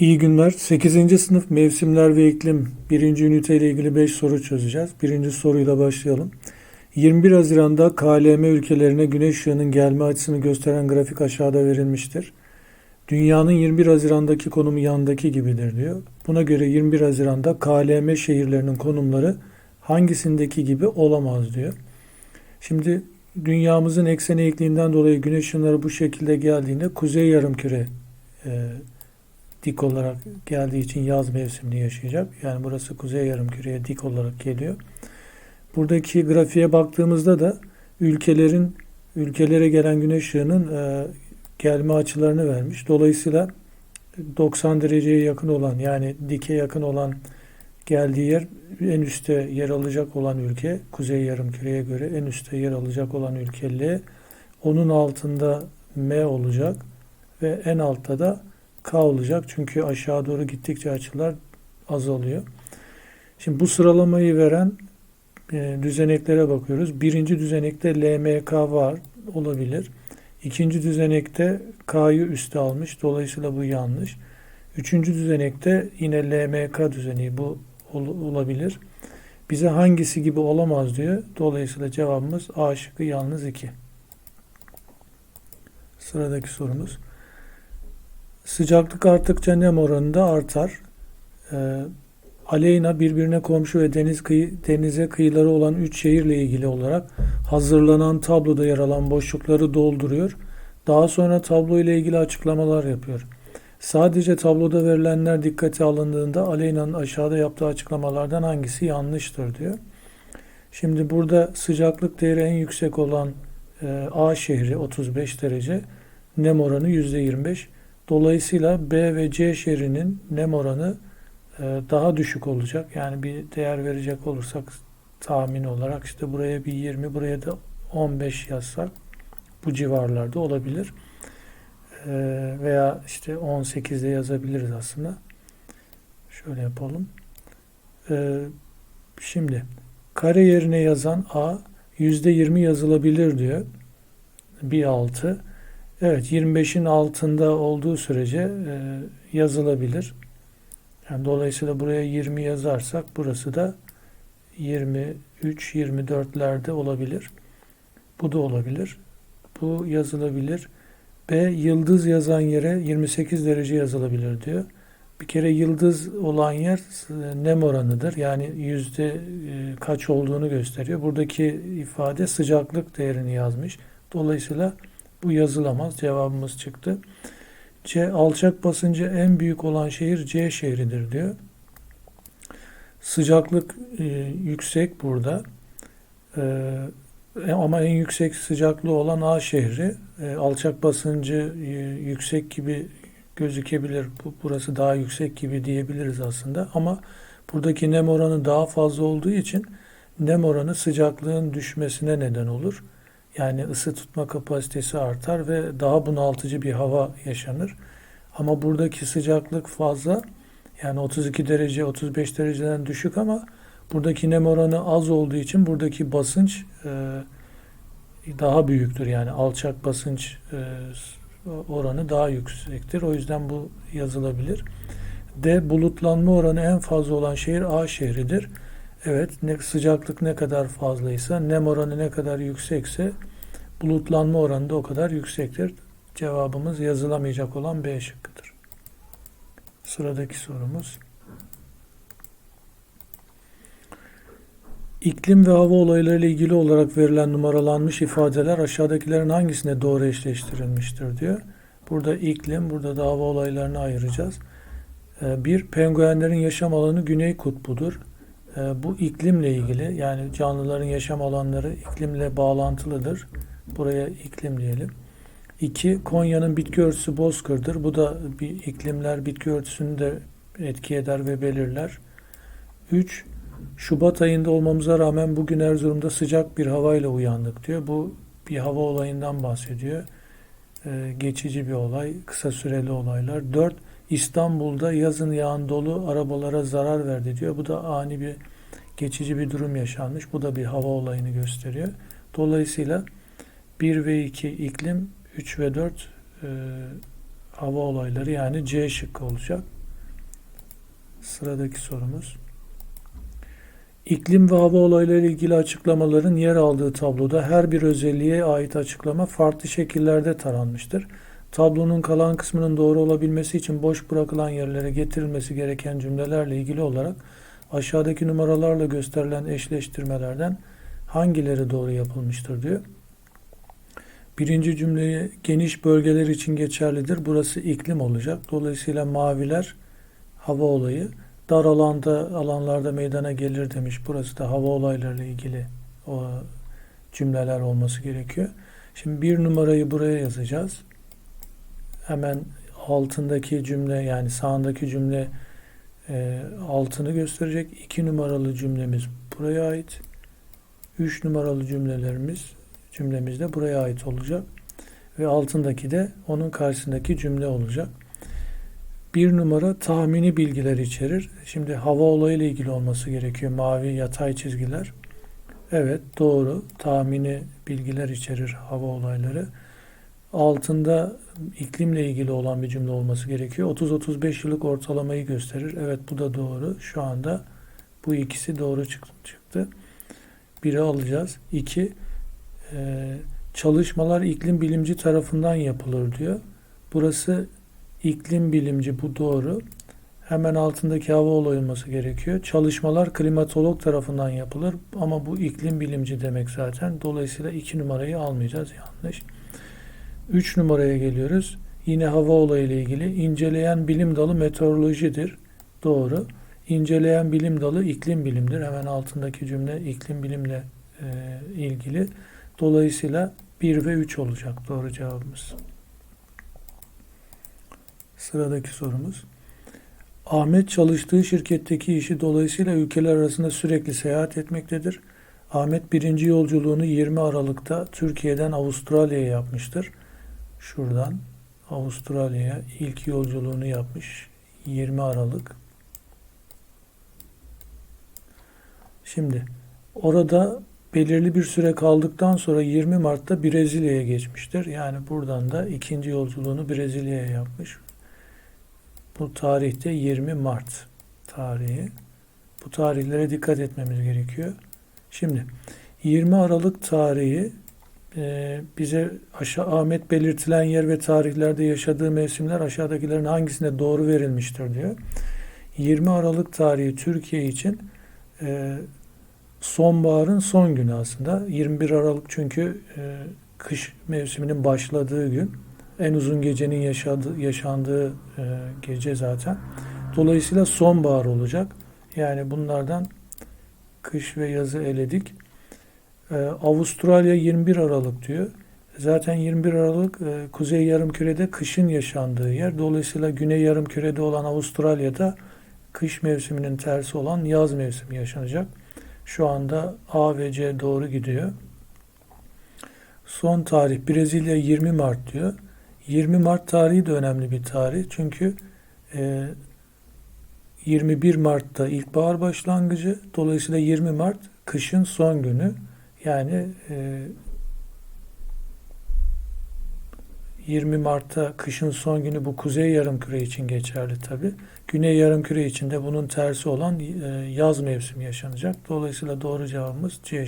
İyi günler. 8. sınıf mevsimler ve iklim 1. ünite ile ilgili 5 soru çözeceğiz. Birinci soruyla başlayalım. 21 Haziran'da KLM ülkelerine güneş ışığının gelme açısını gösteren grafik aşağıda verilmiştir. Dünyanın 21 Haziran'daki konumu yandaki gibidir diyor. Buna göre 21 Haziran'da KLM şehirlerinin konumları hangisindeki gibi olamaz diyor. Şimdi dünyamızın eksen eğikliğinden dolayı güneş ışınları bu şekilde geldiğinde kuzey yarımküre e, dik olarak geldiği için yaz mevsimini yaşayacak. Yani burası kuzey yarımküreye dik olarak geliyor. Buradaki grafiğe baktığımızda da ülkelerin ülkelere gelen güneş ışığının e, gelme açılarını vermiş. Dolayısıyla 90 dereceye yakın olan yani dike yakın olan geldiği yer en üstte yer alacak olan ülke kuzey yarımküreye göre en üstte yer alacak olan ülke L. Onun altında M olacak ve en altta da K olacak. Çünkü aşağı doğru gittikçe açılar azalıyor. Şimdi bu sıralamayı veren e, düzeneklere bakıyoruz. Birinci düzenekte LMK var olabilir. İkinci düzenekte K'yı üste almış. Dolayısıyla bu yanlış. Üçüncü düzenekte yine LMK düzeni bu ol, olabilir. Bize hangisi gibi olamaz diyor. Dolayısıyla cevabımız A şıkkı yalnız 2. Sıradaki sorumuz. Sıcaklık arttıkça nem oranı da artar. Ee, Aleyna birbirine komşu ve deniz kıyı, denize kıyıları olan üç şehirle ilgili olarak hazırlanan tabloda yer alan boşlukları dolduruyor. Daha sonra tablo ile ilgili açıklamalar yapıyor. Sadece tabloda verilenler dikkate alındığında Aleyna'nın aşağıda yaptığı açıklamalardan hangisi yanlıştır diyor. Şimdi burada sıcaklık değeri en yüksek olan e, A şehri 35 derece, nem oranı %25. Dolayısıyla B ve C şehrinin nem oranı e, daha düşük olacak. Yani bir değer verecek olursak tahmin olarak işte buraya bir 20, buraya da 15 yazsak bu civarlarda olabilir. E, veya işte 18'de yazabiliriz aslında. Şöyle yapalım. E, şimdi kare yerine yazan A %20 yazılabilir diyor. Bir altı. Evet 25'in altında olduğu sürece e, yazılabilir. Yani dolayısıyla buraya 20 yazarsak burası da 23, 24'lerde olabilir. Bu da olabilir. Bu yazılabilir. B yıldız yazan yere 28 derece yazılabilir diyor. Bir kere yıldız olan yer e, nem oranıdır. Yani yüzde e, kaç olduğunu gösteriyor. Buradaki ifade sıcaklık değerini yazmış. Dolayısıyla bu yazılamaz. Cevabımız çıktı. C. Alçak basıncı en büyük olan şehir C şehridir diyor. Sıcaklık e, yüksek burada. E, ama en yüksek sıcaklığı olan A şehri. E, alçak basıncı e, yüksek gibi gözükebilir. Bu, burası daha yüksek gibi diyebiliriz aslında. Ama buradaki nem oranı daha fazla olduğu için nem oranı sıcaklığın düşmesine neden olur. Yani ısı tutma kapasitesi artar ve daha bunaltıcı bir hava yaşanır. Ama buradaki sıcaklık fazla. Yani 32 derece 35 dereceden düşük ama buradaki nem oranı az olduğu için buradaki basınç e, daha büyüktür. Yani alçak basınç e, oranı daha yüksektir. O yüzden bu yazılabilir. D bulutlanma oranı en fazla olan şehir A şehridir. Evet, ne, sıcaklık ne kadar fazlaysa, nem oranı ne kadar yüksekse bulutlanma oranı da o kadar yüksektir. Cevabımız yazılamayacak olan B şıkkıdır. Sıradaki sorumuz. İklim ve hava olayları ile ilgili olarak verilen numaralanmış ifadeler aşağıdakilerin hangisine doğru eşleştirilmiştir diyor. Burada iklim, burada da hava olaylarını ayıracağız. Ee, bir, penguenlerin yaşam alanı güney kutbudur. Ee, bu iklimle ilgili yani canlıların yaşam alanları iklimle bağlantılıdır. Buraya iklim diyelim. 2. Konya'nın bitki örtüsü bozkırdır. Bu da bir iklimler bitki örtüsünü de etki eder ve belirler. 3. Şubat ayında olmamıza rağmen bugün Erzurum'da sıcak bir havayla uyandık diyor. Bu bir hava olayından bahsediyor. Ee, geçici bir olay, kısa süreli olaylar. 4. İstanbul'da yazın yağan dolu arabalara zarar verdi diyor. Bu da ani bir geçici bir durum yaşanmış. Bu da bir hava olayını gösteriyor. Dolayısıyla 1 ve 2 iklim, 3 ve 4 e, hava olayları yani C şıkkı olacak. Sıradaki sorumuz. İklim ve hava olayları ilgili açıklamaların yer aldığı tabloda her bir özelliğe ait açıklama farklı şekillerde taranmıştır. Tablonun kalan kısmının doğru olabilmesi için boş bırakılan yerlere getirilmesi gereken cümlelerle ilgili olarak aşağıdaki numaralarla gösterilen eşleştirmelerden hangileri doğru yapılmıştır diyor. Birinci cümleyi geniş bölgeler için geçerlidir. Burası iklim olacak. Dolayısıyla maviler hava olayı. Dar alanda alanlarda meydana gelir demiş. Burası da hava olaylarıyla ilgili o cümleler olması gerekiyor. Şimdi bir numarayı buraya yazacağız. Hemen altındaki cümle yani sağındaki cümle e, altını gösterecek. İki numaralı cümlemiz buraya ait. Üç numaralı cümlelerimiz cümlemiz de buraya ait olacak. Ve altındaki de onun karşısındaki cümle olacak. Bir numara tahmini bilgiler içerir. Şimdi hava olayı ile ilgili olması gerekiyor. Mavi yatay çizgiler. Evet doğru. Tahmini bilgiler içerir hava olayları. Altında iklimle ilgili olan bir cümle olması gerekiyor. 30-35 yıllık ortalamayı gösterir. Evet bu da doğru. Şu anda bu ikisi doğru çıktı. Biri alacağız. İki, e, çalışmalar iklim bilimci tarafından yapılır diyor. Burası iklim bilimci bu doğru. Hemen altındaki hava olayı olması gerekiyor. Çalışmalar klimatolog tarafından yapılır ama bu iklim bilimci demek zaten. Dolayısıyla iki numarayı almayacağız yanlış. Üç numaraya geliyoruz. Yine hava olayı ile ilgili inceleyen bilim dalı meteorolojidir. Doğru. İnceleyen bilim dalı iklim bilimdir. Hemen altındaki cümle iklim bilimle e, ilgili. Dolayısıyla 1 ve 3 olacak doğru cevabımız. Sıradaki sorumuz. Ahmet çalıştığı şirketteki işi dolayısıyla ülkeler arasında sürekli seyahat etmektedir. Ahmet birinci yolculuğunu 20 Aralık'ta Türkiye'den Avustralya'ya yapmıştır. Şuradan Avustralya'ya ilk yolculuğunu yapmış 20 Aralık. Şimdi orada belirli bir süre kaldıktan sonra 20 Mart'ta Brezilya'ya geçmiştir. Yani buradan da ikinci yolculuğunu Brezilya'ya yapmış. Bu tarihte 20 Mart tarihi. Bu tarihlere dikkat etmemiz gerekiyor. Şimdi 20 Aralık tarihi e, bize aşağı Ahmet belirtilen yer ve tarihlerde yaşadığı mevsimler aşağıdakilerin hangisine doğru verilmiştir diyor. 20 Aralık tarihi Türkiye için e, sonbaharın son günü aslında. 21 Aralık çünkü e, kış mevsiminin başladığı gün. En uzun gecenin yaşadığı, yaşandığı e, gece zaten. Dolayısıyla sonbahar olacak. Yani bunlardan kış ve yazı eledik. E, Avustralya 21 Aralık diyor. Zaten 21 Aralık e, Kuzey Yarımküre'de kışın yaşandığı yer. Dolayısıyla Güney Yarımküre'de olan Avustralya'da kış mevsiminin tersi olan yaz mevsimi yaşanacak. Şu anda A ve C doğru gidiyor. Son tarih Brezilya 20 Mart diyor. 20 Mart tarihi de önemli bir tarih. Çünkü e, 21 Mart'ta ilkbahar başlangıcı. Dolayısıyla 20 Mart kışın son günü. Yani e, 20 Mart'ta kışın son günü bu kuzey yarımküre için geçerli tabi. Güney yarımküre için de bunun tersi olan e, yaz mevsimi yaşanacak. Dolayısıyla doğru cevabımız C